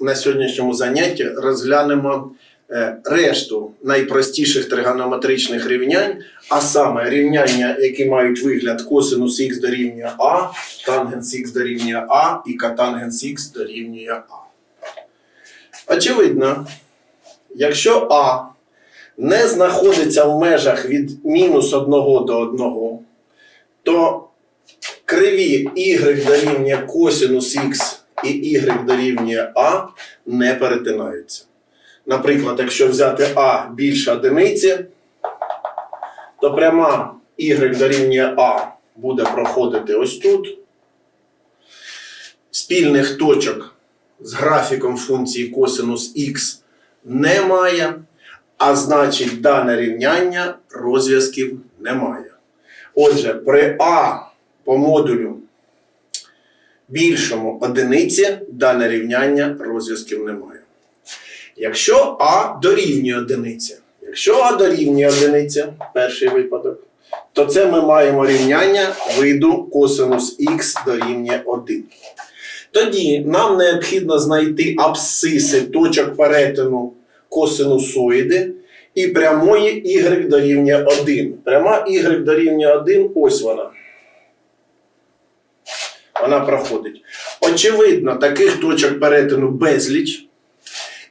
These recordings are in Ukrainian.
на сьогоднішньому занятті розглянемо е, решту найпростіших тригонометричних рівнянь, а саме рівняння, які мають вигляд косинус х дорівнює А, тангенс х дорівнює А і котангенс х дорівнює А. Очевидно, якщо А не знаходиться в межах від мінус 1 до 1, то криві y дорівнює косинус х і y дорівнює А не перетинаються. Наприклад, якщо взяти А більше одиниці, то пряма y дорівнює А буде проходити ось тут. Спільних точок з графіком функції косинус х немає, а значить дане рівняння розв'язків немає. Отже, при А по модулю більшому одиниці дане рівняння розв'язків немає. Якщо А дорівнює одиниці, якщо А дорівнює одиниці, перший випадок, то це ми маємо рівняння виду косинус х дорівнює 1. Тоді нам необхідно знайти абсциси точок перетину косинусоїди і прямої y дорівнює 1. Пряма y дорівнює 1, ось вона Вона проходить. Очевидно, таких точок перетину безліч.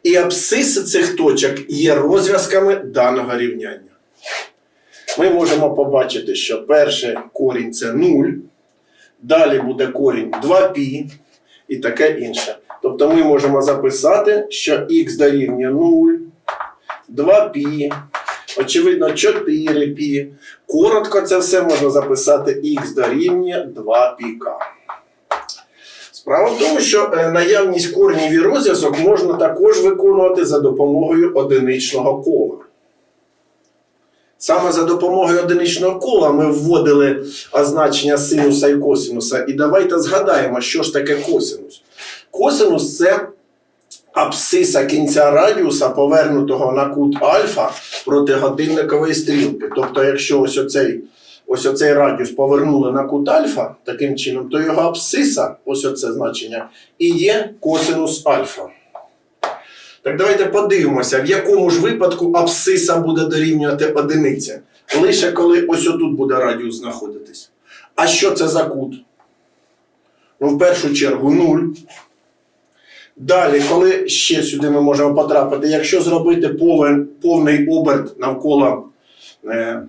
І абсциси цих точок є розв'язками даного рівняння. Ми можемо побачити, що перший корінь це 0, далі буде корінь 2π і таке інше. Тобто ми можемо записати, що х дорівнює 0, 2π, очевидно, 4π. Коротко це все можна записати х дорівнює 2πk. Справа в тому, що е, наявність коренів і розв'язок можна також виконувати за допомогою одиничного кола. Саме за допомогою одиничного кола ми вводили означення синуса і косинуса. І давайте згадаємо, що ж таке косинус. Косинус це абсциса кінця радіуса, повернутого на кут альфа проти годинникової стрілки. Тобто, якщо ось оцей, ось оцей радіус повернули на кут альфа таким чином, то його абсциса, ось оце значення, і є косинус альфа. Так давайте подивимося, в якому ж випадку абсциса буде дорівнювати одиниці. Лише коли ось отут буде радіус знаходитись. А що це за кут? Ну, в першу чергу 0. Далі, коли ще сюди ми можемо потрапити, якщо зробити повний оберт навколо е,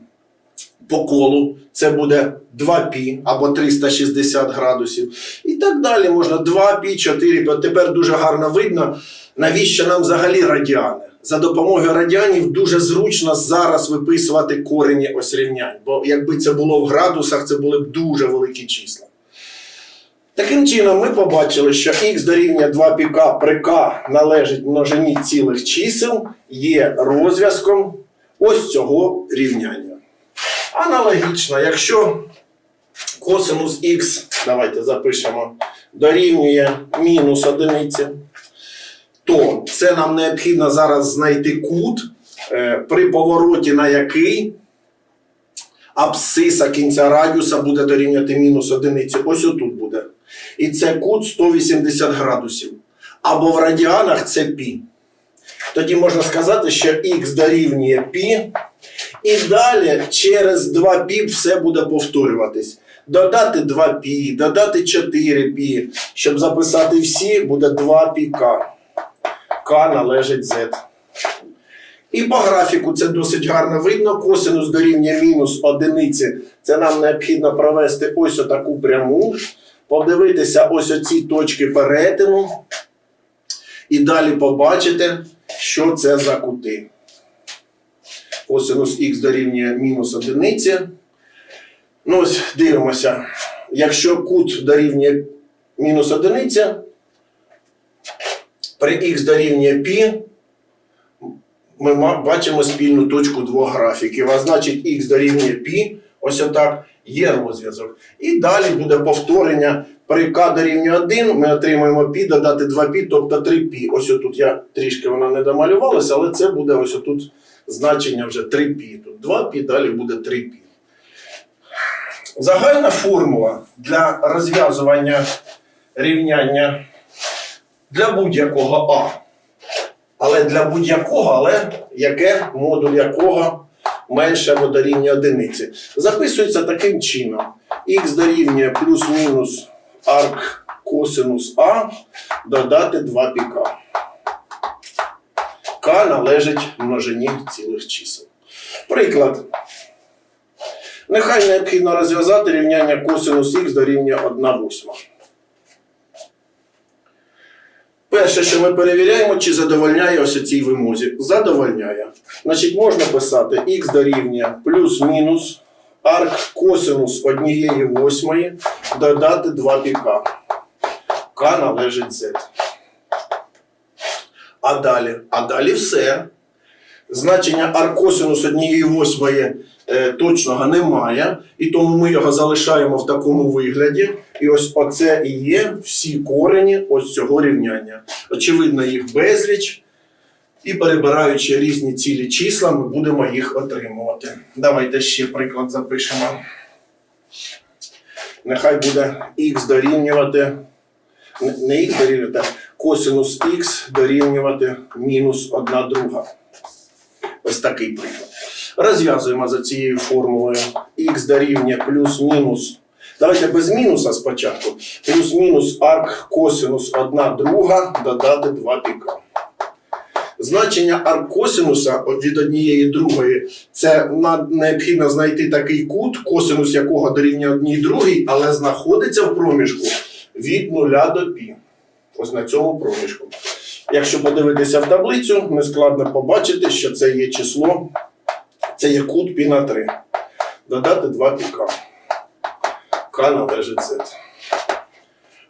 по колу, це буде 2π або 360 градусів. І так далі можна 2π, 4π. От Тепер дуже гарно видно, навіщо нам взагалі радіани. За допомогою радіанів дуже зручно зараз виписувати корені ось рівнянь. Бо якби це було в градусах, це були б дуже великі числа. Таким чином, ми побачили, що х дорівнює 2 піка при k належить множині цілих чисел, є розв'язком ось цього рівняння. Аналогічно, якщо косинус х, давайте запишемо, дорівнює мінус одиниці, то це нам необхідно зараз знайти кут, е, при повороті на який абсциса кінця радіуса буде дорівнювати мінус одиниці. Ось отут буде. І це кут 180 градусів. Або в радіанах це пі. Тоді можна сказати, що х дорівнює пі. І далі через 2 пі все буде повторюватись. Додати 2 пі, додати 4 пі. Щоб записати всі, буде 2 пі к. К належить z. І по графіку це досить гарно видно. Косинус дорівнює мінус одиниці. Це нам необхідно провести ось отаку пряму, подивитися ось оці точки перетину. І далі побачити, що це за кути косинус х дорівнює мінус одиниці. Ну ось дивимося. Якщо кут дорівнює мінус одиниця, при х дорівнює пі, ми бачимо спільну точку двох графіків. А значить, х дорівнює пі, ось отак, є розв'язок. І далі буде повторення. При k дорівнює 1 ми отримаємо пі, додати 2 пі, тобто 3 пі. Ось отут я трішки вона не домалювалася, але це буде ось отут значення вже 3π. Тут 2π, далі буде 3π. Загальна формула для розв'язування рівняння для будь-якого А. Але для будь-якого, але яке модуль якого менше або дорівнює одиниці. Записується таким чином. Х дорівнює плюс-мінус арк косинус А додати 2 піка. К належить множині цілих чисел. Приклад. Нехай необхідно розв'язати рівняння косинус х дорівнює 1 восьма. Перше, що ми перевіряємо, чи задовольняє ось цій вимозі. Задовольняє. Значить, можна писати х дорівнює плюс-мінус арк косинус однієї восьмої додати 2 піка. К належить z. А далі? А далі все. Значення аркосинус однієї восьмої е, точного немає, і тому ми його залишаємо в такому вигляді. І ось оце і є всі корені ось цього рівняння. Очевидно, їх безліч. І перебираючи різні цілі числа, ми будемо їх отримувати. Давайте ще приклад запишемо. Нехай буде х дорівнювати. Не- х дорівнювати, косинус х дорівнювати мінус 1 друга. Ось такий приклад. Розв'язуємо за цією формулою х дорівнює плюс-мінус. Давайте без мінуса спочатку. Плюс-мінус арк косинус 1 друга додати 2 піка. Значення арк косинуса від однієї другої це необхідно знайти такий кут, косинус якого дорівнює одній другій, але знаходиться в проміжку від 0 до π. Ось на цьому проміжку. Якщо подивитися в таблицю, нескладно побачити, що це є число, це є кут π на 3. Додати 2 піка. К належить z.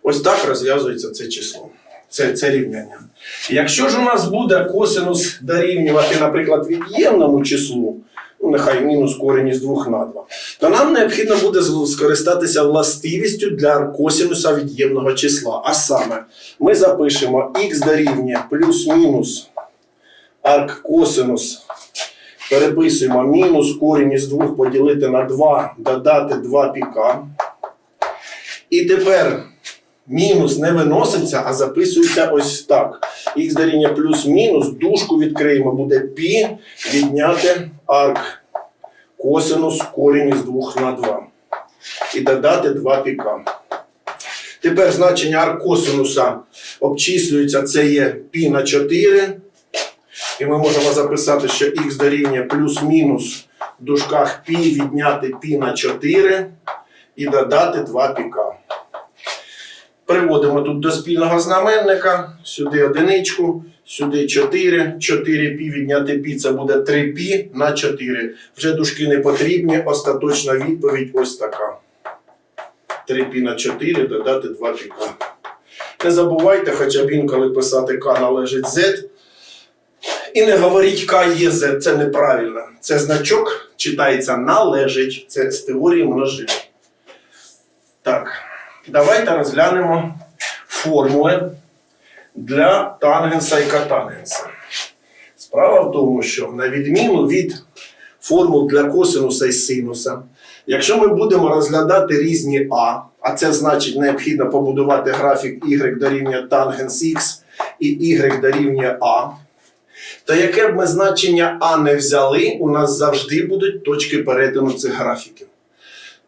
Ось так розв'язується це число. Це, це рівняння. Якщо ж у нас буде косинус дорівнювати, наприклад, від'ємному числу, нехай мінус корінь із 2 на 2, то нам необхідно буде скористатися властивістю для косинуса від'ємного числа. А саме, ми запишемо х дорівнює плюс-мінус арк косинус. Переписуємо мінус корінь із 2 поділити на 2, додати 2 піка. І тепер мінус не виноситься, а записується ось так. Х дорівнює плюс-мінус, дужку відкриємо, буде пі відняти арк косинус корінь із 2 на 2. І додати 2 піка. Тепер значення арк косинуса обчислюється, це є пі на 4. І ми можемо записати, що х дорівнює плюс-мінус в дужках пі відняти пі на 4 і додати 2 піка. Приводимо тут до спільного знаменника, сюди одиничку, сюди 4, 4 пі відняти пі, це буде 3 пі на 4. Вже дужки не потрібні, остаточна відповідь ось така. 3 пі на 4 додати 2 піка. Не забувайте хоча б інколи писати К належить Z. І не говоріть К є Z, це неправильно. Це значок читається належить. Це з теорії множини. Так, давайте розглянемо формули для тангенса і котангенса. Справа в тому, що на відміну від формул для косинуса і синуса, якщо ми будемо розглядати різні А, а це значить необхідно побудувати графік y дорівнює тангенс Х і y дорівнює А, то яке б ми значення А не взяли, у нас завжди будуть точки перетину цих графіків.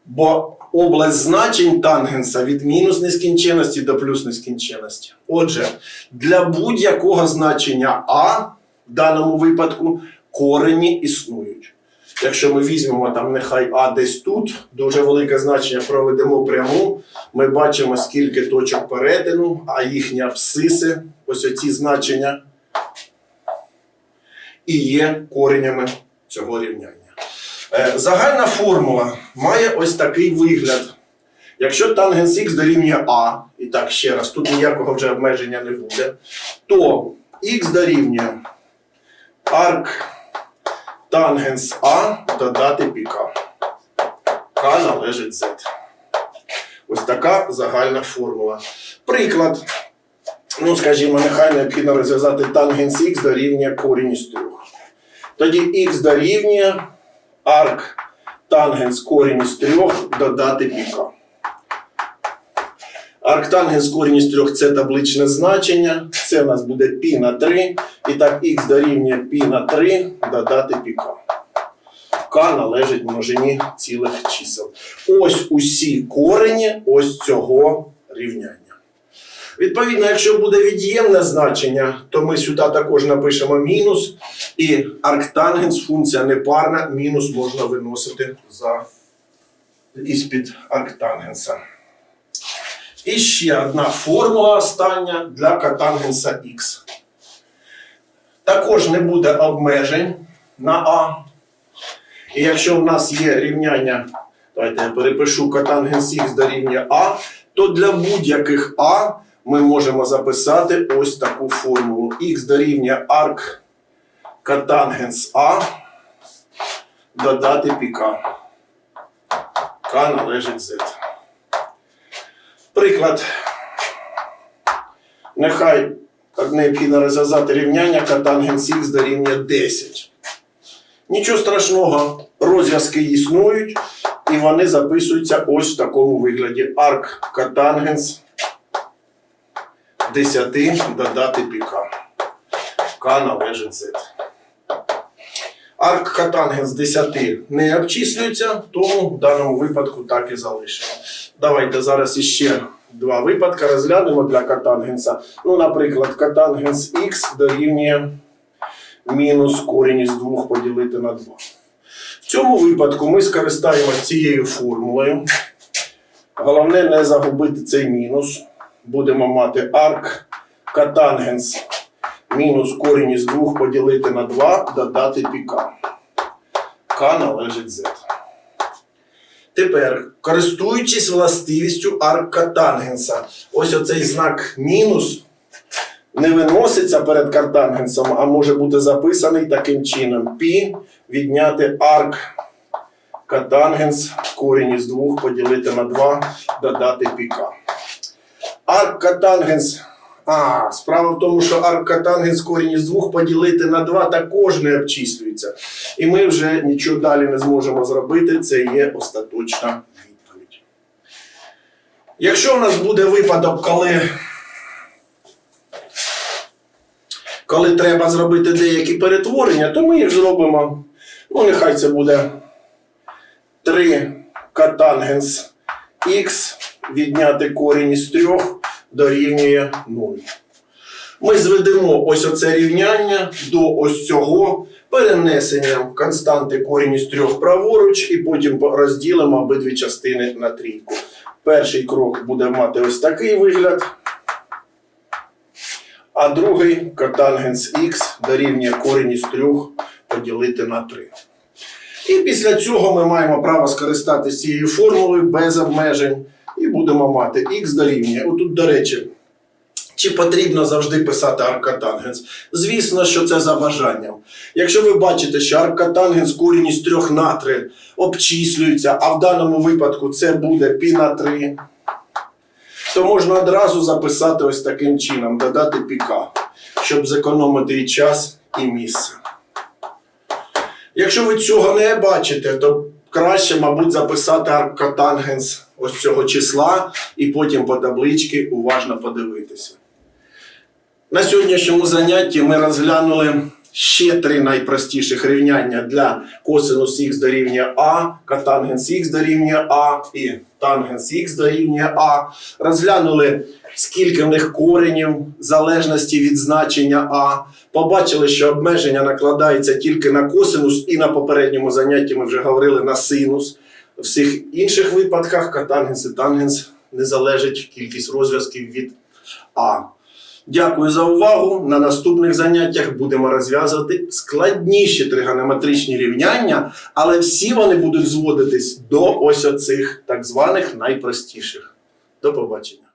Бо область значень тангенса від мінус нескінченності до плюс нескінченності. Отже, для будь-якого значення А в даному випадку корені існують. Якщо ми візьмемо там нехай А десь тут, дуже велике значення проведемо пряму, ми бачимо, скільки точок перетину, а їхні абсциси, ось оці значення, і є коренями цього рівняння. Е, Загальна формула має ось такий вигляд. Якщо тангенс х дорівнює А, і так ще раз, тут ніякого вже обмеження не буде, то х дорівнює арк тангенс А додати піка. К належить z. Ось така загальна формула. Приклад. Ну, скажімо, нехай необхідно розв'язати тангенс х дорівнює корінь із трьох. Тоді х дорівнює арк тангенс корінь із трьох додати піка. Арктангенс корінь із трьох це табличне значення. Це у нас буде пі на 3. І так х дорівнює пі на 3 додати піка. К належить множині цілих чисел. Ось усі корені ось цього рівняння. Відповідно, якщо буде від'ємне значення, то ми сюди також напишемо мінус, і арктангенс, функція непарна, мінус можна виносити за із-під арктангенса. І ще одна формула остання для катангенса х. Також не буде обмежень на А. І якщо в нас є рівняння, давайте я перепишу катангенс х дорівнює А, то для будь-яких А ми можемо записати ось таку формулу. Х дорівнює арк катангенс А додати піка. К належить Z. Приклад. Нехай необхідно розв'язати рівняння катангенс х дорівнює 10. Нічого страшного, розв'язки існують, і вони записуються ось в такому вигляді. Арк катангенс 10 додати піка. К належить Z. Арк катангенс 10 не обчислюється, тому в даному випадку так і залишимо. Давайте зараз іще два випадки розглянемо для катангенса. Ну, наприклад, катангенс х дорівнює мінус корінь із 2 поділити на 2. В цьому випадку ми скористаємося цією формулою. Головне не загубити цей мінус. Будемо мати арк катангенс мінус корінь із 2 поділити на 2, додати піка. К належить Z. Тепер, користуючись властивістю арккатангенса, ось оцей знак мінус не виноситься перед катангенсом, а може бути записаний таким чином. Пі відняти арк катангенс, корінь із 2 поділити на 2, додати піка. Арк катангенс. А, справа в тому, що арк катангенс корінь із 2 поділити на 2 також не обчислюється. І ми вже нічого далі не зможемо зробити. Це є остаточна відповідь. Якщо в нас буде випадок, коли, коли треба зробити деякі перетворення, то ми їх зробимо. Ну, нехай це буде 3 катангенс х відняти корінь із 3 дорівнює 0. Ми зведемо ось оце рівняння до ось цього перенесенням константи корінь із 3 праворуч, і потім розділимо обидві частини на трійку. Перший крок буде мати ось такий вигляд. А другий катангенс х дорівнює корінь із 3 поділити на 3. І після цього ми маємо право скористатися цією формулою без обмежень. Будемо мати х дорівнює. Отут, до речі, чи потрібно завжди писати аркатангенс? Звісно, що це за бажанням. Якщо ви бачите, що аркатангенс корінь із 3 на 3 обчислюється, а в даному випадку це буде пі на 3, то можна одразу записати ось таким чином, додати піка, щоб зекономити і час, і місце. Якщо ви цього не бачите, то краще, мабуть, записати аркотангенс ось цього числа і потім по табличці уважно подивитися. На сьогоднішньому занятті ми розглянули ще три найпростіших рівняння для косинус х дорівнює А, катангенс х дорівнює А і тангенс х дорівнює А. Розглянули, скільки в них коренів залежності від значення А. Побачили, що обмеження накладається тільки на косинус, і на попередньому занятті ми вже говорили на синус. В всіх інших випадках катангенс і тангенс не залежить кількість розв'язків від А. Дякую за увагу. На наступних заняттях будемо розв'язувати складніші тригонометричні рівняння, але всі вони будуть зводитись до ось оцих так званих найпростіших. До побачення.